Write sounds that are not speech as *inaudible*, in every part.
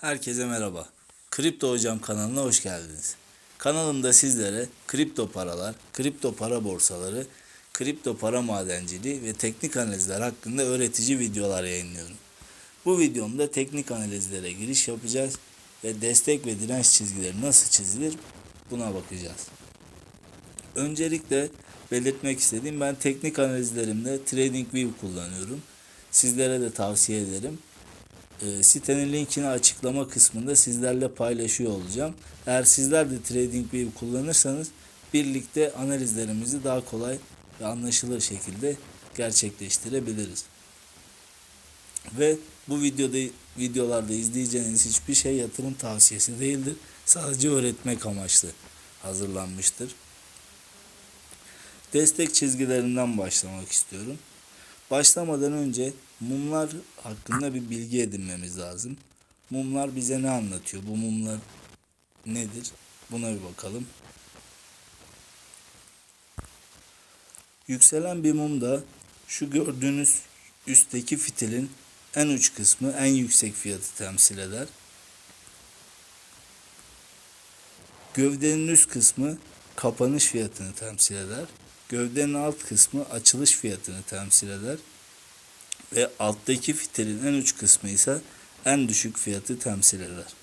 Herkese merhaba. Kripto Hocam kanalına hoş geldiniz. Kanalımda sizlere kripto paralar, kripto para borsaları, kripto para madenciliği ve teknik analizler hakkında öğretici videolar yayınlıyorum. Bu videomda teknik analizlere giriş yapacağız ve destek ve direnç çizgileri nasıl çizilir buna bakacağız. Öncelikle belirtmek istediğim ben teknik analizlerimde TradingView kullanıyorum. Sizlere de tavsiye ederim. E, sitenin linkini açıklama kısmında sizlerle paylaşıyor olacağım. Eğer sizler de TradingView kullanırsanız birlikte analizlerimizi daha kolay ve anlaşılır şekilde gerçekleştirebiliriz. Ve bu videoda videolarda izleyeceğiniz hiçbir şey yatırım tavsiyesi değildir. Sadece öğretmek amaçlı hazırlanmıştır. Destek çizgilerinden başlamak istiyorum. Başlamadan önce mumlar hakkında bir bilgi edinmemiz lazım. Mumlar bize ne anlatıyor? Bu mumlar nedir? Buna bir bakalım. Yükselen bir mumda şu gördüğünüz üstteki fitilin en uç kısmı en yüksek fiyatı temsil eder. Gövdenin üst kısmı kapanış fiyatını temsil eder. Gövdenin alt kısmı açılış fiyatını temsil eder. Ve alttaki fitilin en uç kısmı ise en düşük fiyatı temsil eder.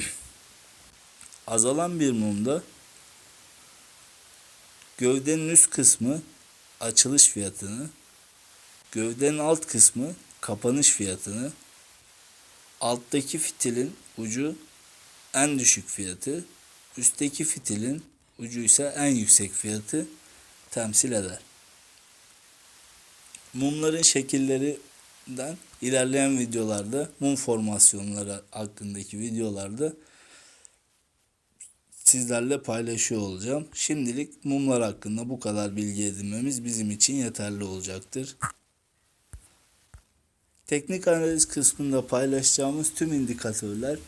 *clears throat* Azalan bir mumda gövdenin üst kısmı açılış fiyatını, gövdenin alt kısmı kapanış fiyatını, alttaki fitilin ucu en düşük fiyatı, üstteki fitilin ucu ise en yüksek fiyatı temsil eder. Mumların şekillerinden ilerleyen videolarda mum formasyonları hakkındaki videolarda sizlerle paylaşıyor olacağım. Şimdilik mumlar hakkında bu kadar bilgi edinmemiz bizim için yeterli olacaktır. Teknik analiz kısmında paylaşacağımız tüm indikatörler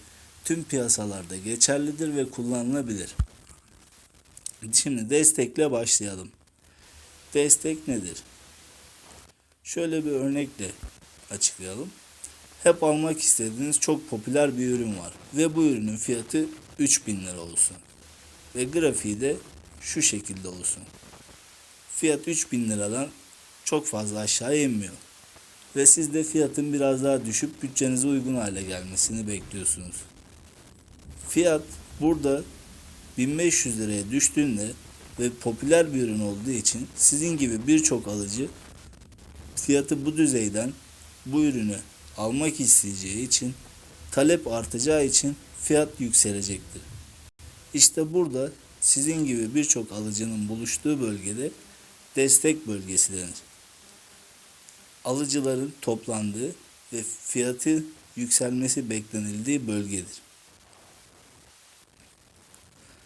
tüm piyasalarda geçerlidir ve kullanılabilir. Şimdi destekle başlayalım. Destek nedir? Şöyle bir örnekle açıklayalım. Hep almak istediğiniz çok popüler bir ürün var ve bu ürünün fiyatı 3000 lira olsun. Ve grafiği de şu şekilde olsun. Fiyat 3000 liradan çok fazla aşağı inmiyor. Ve siz de fiyatın biraz daha düşüp bütçenize uygun hale gelmesini bekliyorsunuz. Fiyat burada 1500 liraya düştüğünde ve popüler bir ürün olduğu için sizin gibi birçok alıcı fiyatı bu düzeyden bu ürünü almak isteyeceği için talep artacağı için fiyat yükselecektir. İşte burada sizin gibi birçok alıcının buluştuğu bölgede destek bölgesi denir. Alıcıların toplandığı ve fiyatı yükselmesi beklenildiği bölgedir.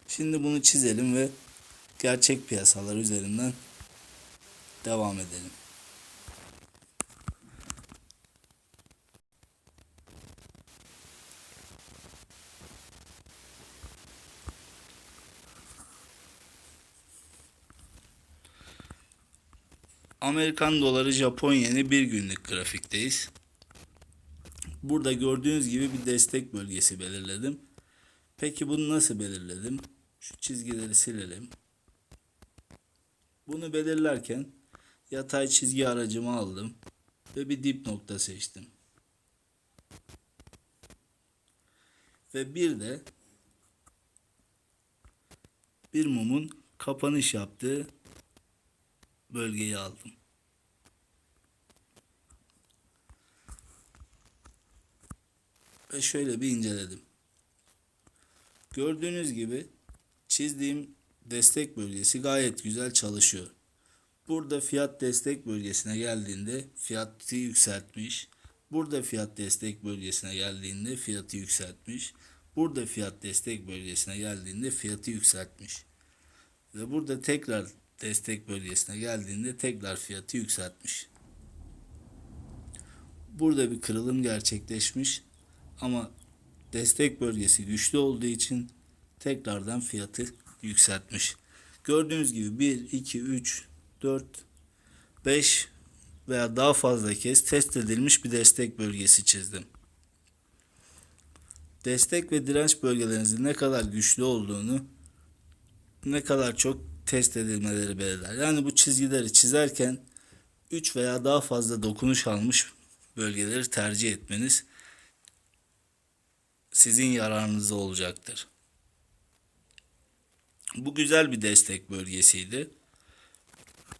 Şimdi bunu çizelim ve gerçek piyasalar üzerinden devam edelim. Amerikan doları Japon yeni bir günlük grafikteyiz. Burada gördüğünüz gibi bir destek bölgesi belirledim. Peki bunu nasıl belirledim? Şu çizgileri silelim. Bunu belirlerken yatay çizgi aracımı aldım ve bir dip nokta seçtim. Ve bir de bir mumun kapanış yaptığı bölgeyi aldım. Ve şöyle bir inceledim. Gördüğünüz gibi çizdiğim destek bölgesi gayet güzel çalışıyor. Burada fiyat destek bölgesine geldiğinde fiyatı yükseltmiş. Burada fiyat destek bölgesine geldiğinde fiyatı yükseltmiş. Burada fiyat destek bölgesine geldiğinde fiyatı yükseltmiş. Ve burada tekrar destek bölgesine geldiğinde tekrar fiyatı yükseltmiş. Burada bir kırılım gerçekleşmiş ama destek bölgesi güçlü olduğu için tekrardan fiyatı yükseltmiş. Gördüğünüz gibi 1, 2, 3, 4, 5 veya daha fazla kez test edilmiş bir destek bölgesi çizdim. destek ve direnç bölgelerinizin ne kadar güçlü olduğunu ne kadar çok test edilmeleri belirler. Yani bu çizgileri çizerken 3 veya daha fazla dokunuş almış bölgeleri tercih etmeniz sizin yararınıza olacaktır. Bu güzel bir destek bölgesiydi.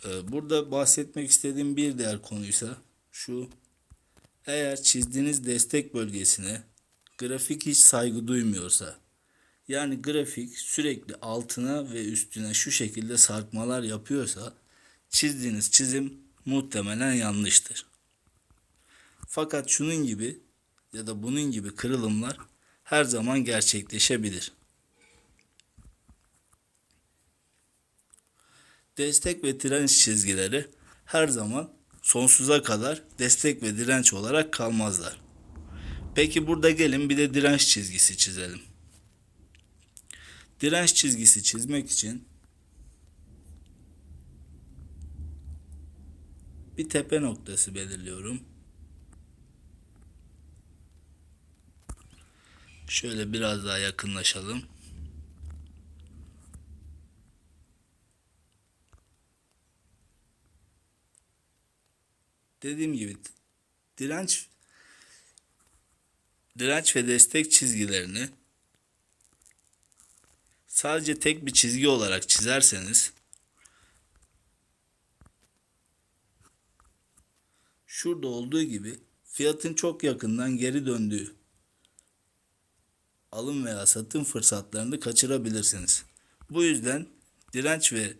Ee, Burada bahsetmek istediğim bir diğer konuysa şu. Eğer çizdiğiniz destek bölgesine grafik hiç saygı duymuyorsa yani grafik sürekli altına ve üstüne şu şekilde sarkmalar yapıyorsa çizdiğiniz çizim muhtemelen yanlıştır. Fakat şunun gibi ya da bunun gibi kırılımlar her zaman gerçekleşebilir. Destek ve direnç çizgileri her zaman sonsuza kadar destek ve direnç olarak kalmazlar. Peki burada gelin bir de direnç çizgisi çizelim. Direnç çizgisi çizmek için bir tepe noktası belirliyorum. Şöyle biraz daha yakınlaşalım. Dediğim gibi direnç direnç ve destek çizgilerini sadece tek bir çizgi olarak çizerseniz şurada olduğu gibi fiyatın çok yakından geri döndüğü alım veya satım fırsatlarını kaçırabilirsiniz. Bu yüzden direnç ve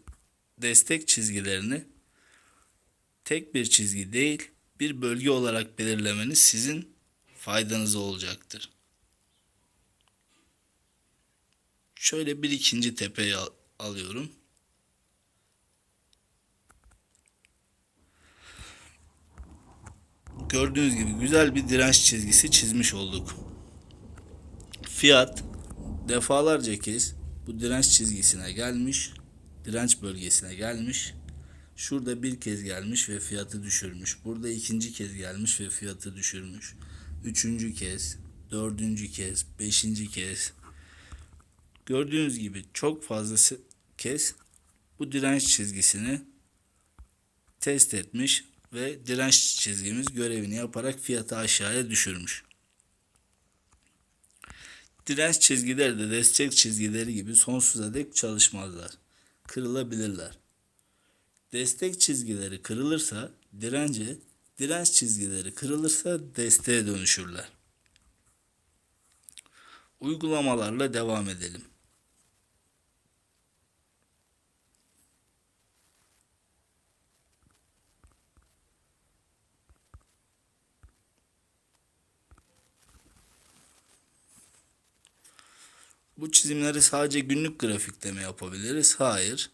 destek çizgilerini tek bir çizgi değil bir bölge olarak belirlemeniz sizin faydanıza olacaktır. Şöyle bir ikinci tepeyi al- alıyorum. Gördüğünüz gibi güzel bir direnç çizgisi çizmiş olduk. Fiyat defalarca kez bu direnç çizgisine gelmiş, direnç bölgesine gelmiş. Şurada bir kez gelmiş ve fiyatı düşürmüş. Burada ikinci kez gelmiş ve fiyatı düşürmüş. Üçüncü kez, dördüncü kez, beşinci kez. Gördüğünüz gibi çok fazla kez bu direnç çizgisini test etmiş ve direnç çizgimiz görevini yaparak fiyatı aşağıya düşürmüş. Direnç çizgileri de destek çizgileri gibi sonsuza dek çalışmazlar. Kırılabilirler. Destek çizgileri kırılırsa dirence, direnç çizgileri kırılırsa desteğe dönüşürler. Uygulamalarla devam edelim. Bu çizimleri sadece günlük grafikte mi yapabiliriz? Hayır.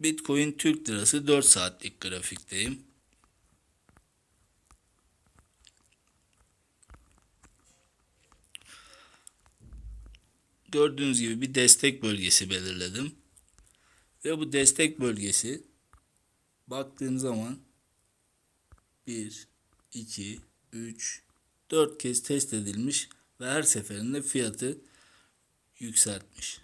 Bitcoin Türk Lirası 4 saatlik grafikteyim. Gördüğünüz gibi bir destek bölgesi belirledim. Ve bu destek bölgesi baktığım zaman 1, 2, 3, 4 kez test edilmiş ve her seferinde fiyatı yükseltmiş.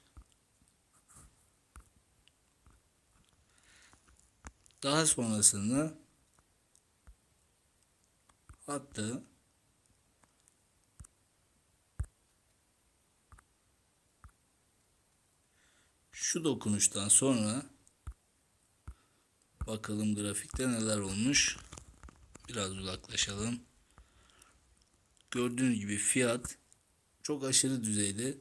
Daha sonrasında hatta şu dokunuştan sonra bakalım grafikte neler olmuş. Biraz uzaklaşalım. Gördüğünüz gibi fiyat çok aşırı düzeyde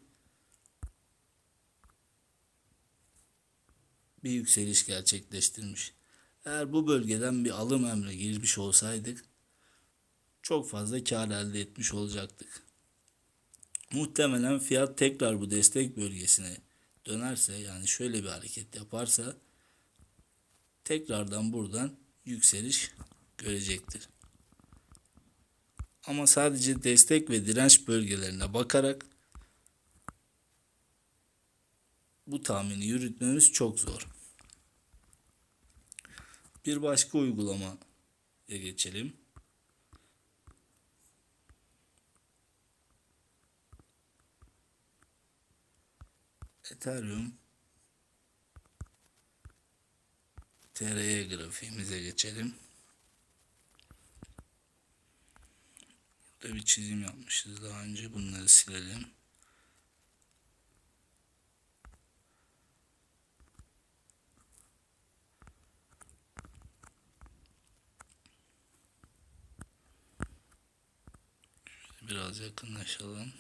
bir yükseliş gerçekleştirmiş. Eğer bu bölgeden bir alım emri girmiş olsaydık çok fazla kar elde etmiş olacaktık. Muhtemelen fiyat tekrar bu destek bölgesine dönerse yani şöyle bir hareket yaparsa tekrardan buradan yükseliş görecektir ama sadece destek ve direnç bölgelerine bakarak bu tahmini yürütmemiz çok zor. Bir başka uygulamaya geçelim. Ethereum TRY grafiğimize geçelim. Burada bir çizim yapmışız daha önce. Bunları silelim. Biraz yakınlaşalım.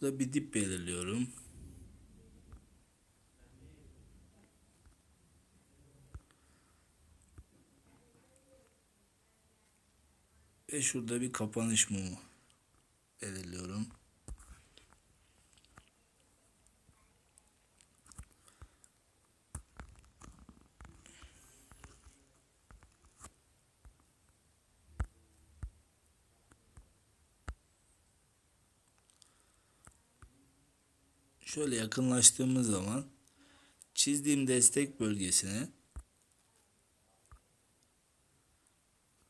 Burada bir dip belirliyorum. Ve şurada bir kapanış mumu belirliyorum. Şöyle yakınlaştığımız zaman çizdiğim destek bölgesine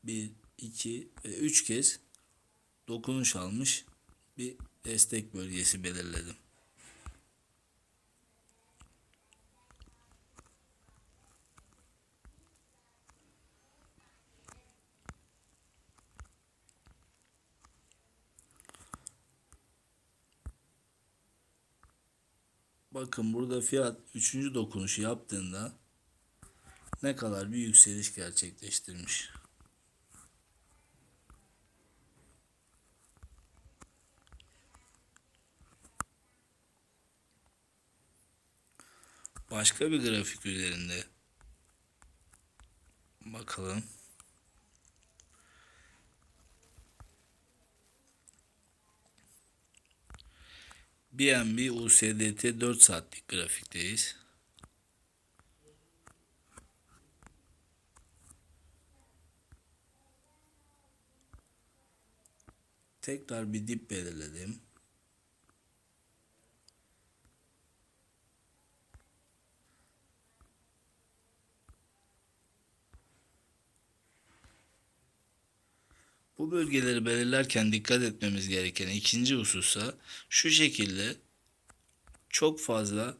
1, 2 ve 3 kez dokunuş almış bir destek bölgesi belirledim. Bakın burada fiyat 3. dokunuşu yaptığında ne kadar bir yükseliş gerçekleştirmiş. Başka bir grafik üzerinde bakalım. BNB USDT 4 saatlik grafikteyiz. Tekrar bir dip belirledim. Bu bölgeleri belirlerken dikkat etmemiz gereken ikinci hususa şu şekilde çok fazla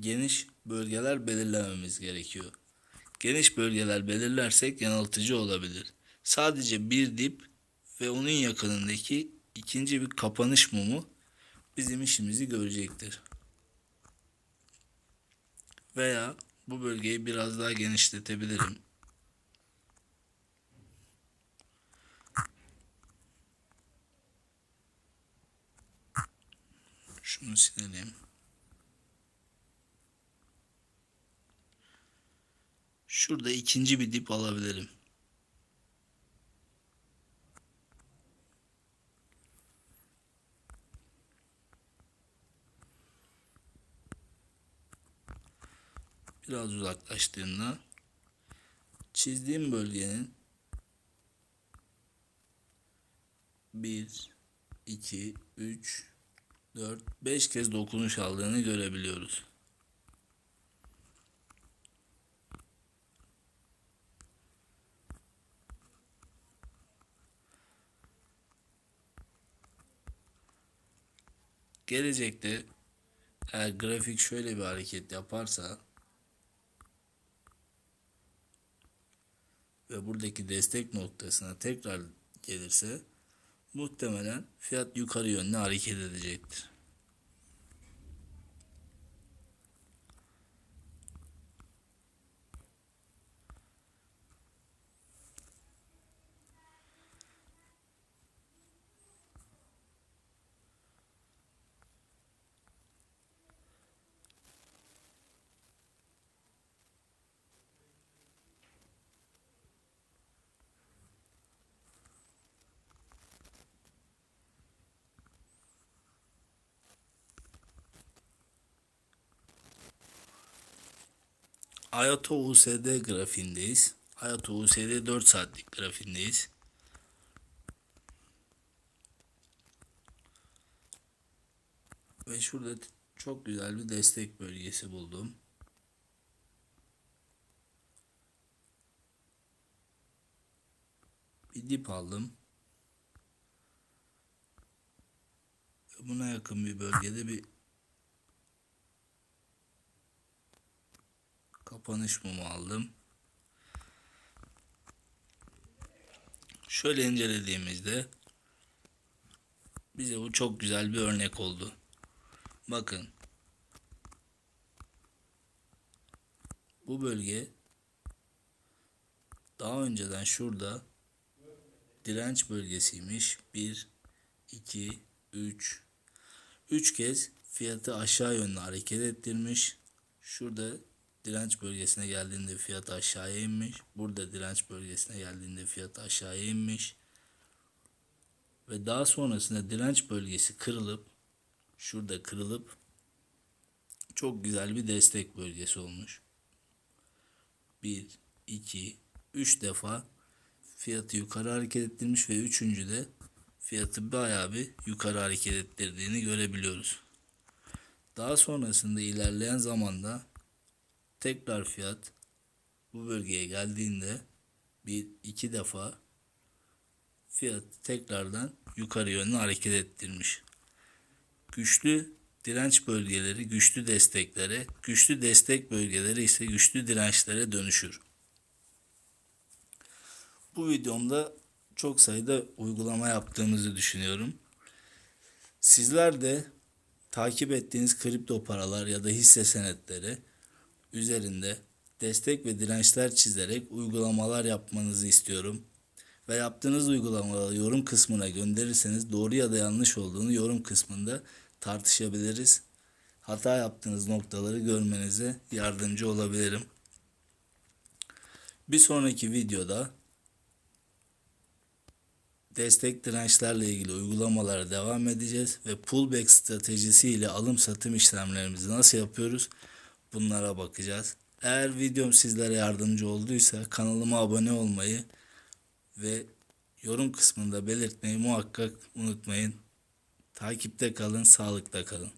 geniş bölgeler belirlememiz gerekiyor. Geniş bölgeler belirlersek yanıltıcı olabilir. Sadece bir dip ve onun yakınındaki ikinci bir kapanış mumu bizim işimizi görecektir. Veya bu bölgeyi biraz daha genişletebilirim. Şunu silelim. Şurada ikinci bir dip alabilirim. Biraz uzaklaştığında çizdiğim bölgenin 1 2 3 4 5 kez dokunuş aldığını görebiliyoruz. Gelecekte eğer grafik şöyle bir hareket yaparsa ve buradaki destek noktasına tekrar gelirse muhtemelen fiyat yukarı yönlü hareket edecektir. Hayato USD grafiğindeyiz. Hayato USD 4 saatlik grafiğindeyiz. Ve şurada çok güzel bir destek bölgesi buldum. Bir dip aldım. Buna yakın bir bölgede bir kapanış mumu aldım. Şöyle incelediğimizde bize bu çok güzel bir örnek oldu. Bakın. Bu bölge daha önceden şurada direnç bölgesiymiş. 1 2 3 3 kez fiyatı aşağı yönlü hareket ettirmiş. Şurada direnç bölgesine geldiğinde fiyat aşağıya inmiş. Burada direnç bölgesine geldiğinde fiyat aşağıya inmiş. Ve daha sonrasında direnç bölgesi kırılıp şurada kırılıp çok güzel bir destek bölgesi olmuş. 1 2 3 defa fiyatı yukarı hareket ettirmiş ve üçüncü de fiyatı bayağı bir yukarı hareket ettirdiğini görebiliyoruz. Daha sonrasında ilerleyen zamanda tekrar fiyat bu bölgeye geldiğinde bir iki defa fiyat tekrardan yukarı yönlü hareket ettirmiş. Güçlü direnç bölgeleri güçlü desteklere, güçlü destek bölgeleri ise güçlü dirençlere dönüşür. Bu videomda çok sayıda uygulama yaptığımızı düşünüyorum. Sizler de takip ettiğiniz kripto paralar ya da hisse senetleri üzerinde destek ve dirençler çizerek uygulamalar yapmanızı istiyorum. Ve yaptığınız uygulamaları yorum kısmına gönderirseniz doğru ya da yanlış olduğunu yorum kısmında tartışabiliriz. Hata yaptığınız noktaları görmenize yardımcı olabilirim. Bir sonraki videoda destek dirençlerle ilgili uygulamalara devam edeceğiz ve pullback stratejisi ile alım satım işlemlerimizi nasıl yapıyoruz bunlara bakacağız. Eğer videom sizlere yardımcı olduysa kanalıma abone olmayı ve yorum kısmında belirtmeyi muhakkak unutmayın. Takipte kalın, sağlıkta kalın.